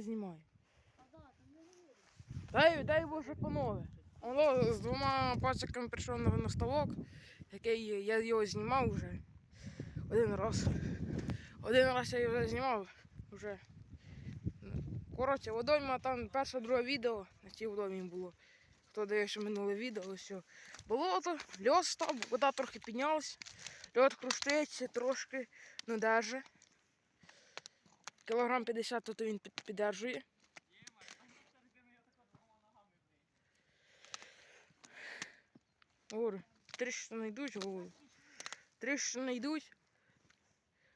не знімає. Дай, дай Боже панове. Воно з двома пациками прийшов на, на ставок, який я його знімав вже один раз. Один раз я його знімав вже. Коротше, водойма там перше друге відео на цій водоймі було. Хто дивився минуле відео, ось що. Болото, льос став, вода трохи піднялась, льот кружтиться трошки, ну держи. Кілограм 50 то він піддержує. Говорю, тріщини йдуть, говорю. Тріщини йдуть.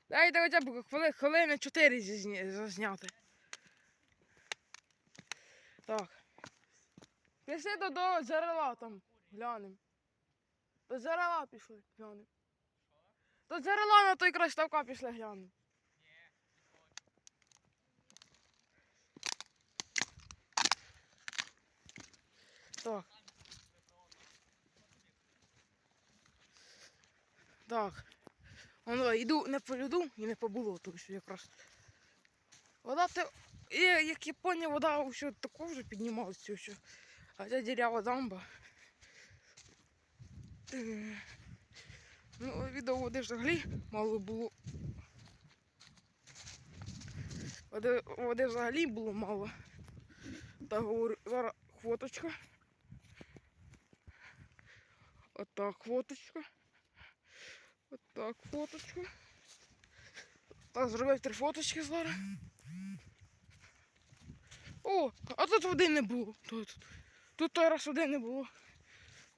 Дайте хоча б хвили, хвилини 4 зазняти. Так. Пішли до, до джерела там, глянем. До джерела пішли, глянем. До джерела на той край ставка пішли глянем. Так. Так. Воно йду не по льоду і не по болоту, що якраз. Вода те. Як я поняв, вода що таку вже піднімалася, що. А ця дірява дамба. Е, Ну, відео води взагалі мало було. Води, води взагалі було мало. Так говорю, зараз хвоточка. Отак фоточка. Отак фоточка. Так, зробив три фоточки зараз. О, а тут води не було. Тут, тут той раз води не було.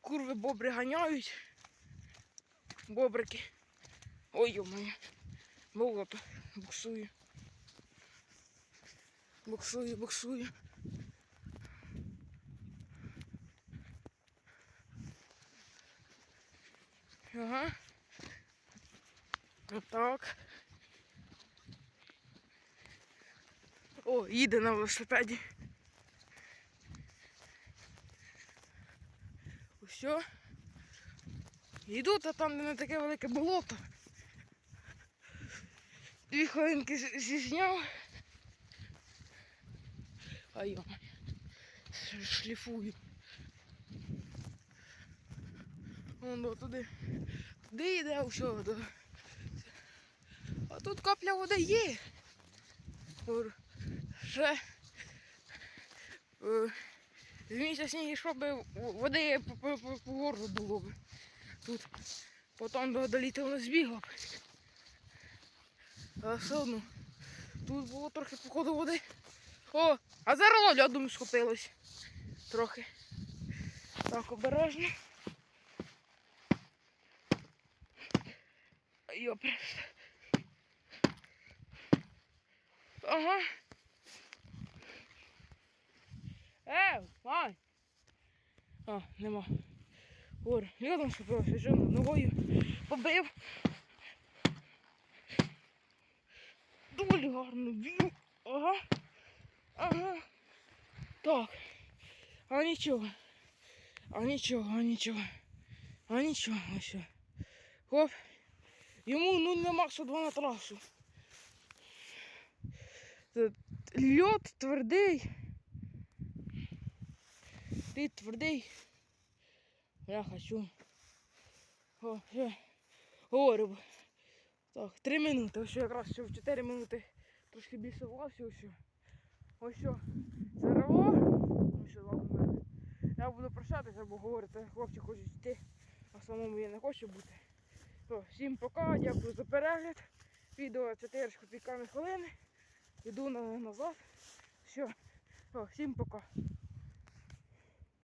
Курви бобри ганяють. Бобрики. Ой, йо-моє. Болото. Буксую. Буксую, буксую. Ага. Отак. О, їде на велосипеді. Що? Йду, та там де не таке велике болото. Дві хвилинки зізняв. А йо, шліфую. Воно туди. Туди йде все. А тут капля води є. Ще е, з місяць йшов води по, по, горлу було б. Тут потім до, літа воно б. Але все одно. Тут було трохи походу води. О, а зараз льодом схопилось. Трохи. Так, обережно. Йопрес. Ага. Е, май. А, нема. Говорю, льодом схопилося, що ногою побив. Доволі гарно б'ю. Ага. Ага. Так. А нічого. А нічого, а нічого. А нічого, ось. що. Хоп. Йому ну на максу 2 на трасу. Льот твердий. Ти твердий. Я хочу. О, ще. Говорю. Так, 3 минути. Ось якраз ще в 4 минути трошки більше влався. Ось. що. Ось що. Ось що мене. Я буду прощатися, бо говорите, хлопці хочуть йти, а самому я не хочу бути. То, всім пока, дякую за перегляд. Відео 4 з копійками хвилини. Йду назад. Все. То, всім пока.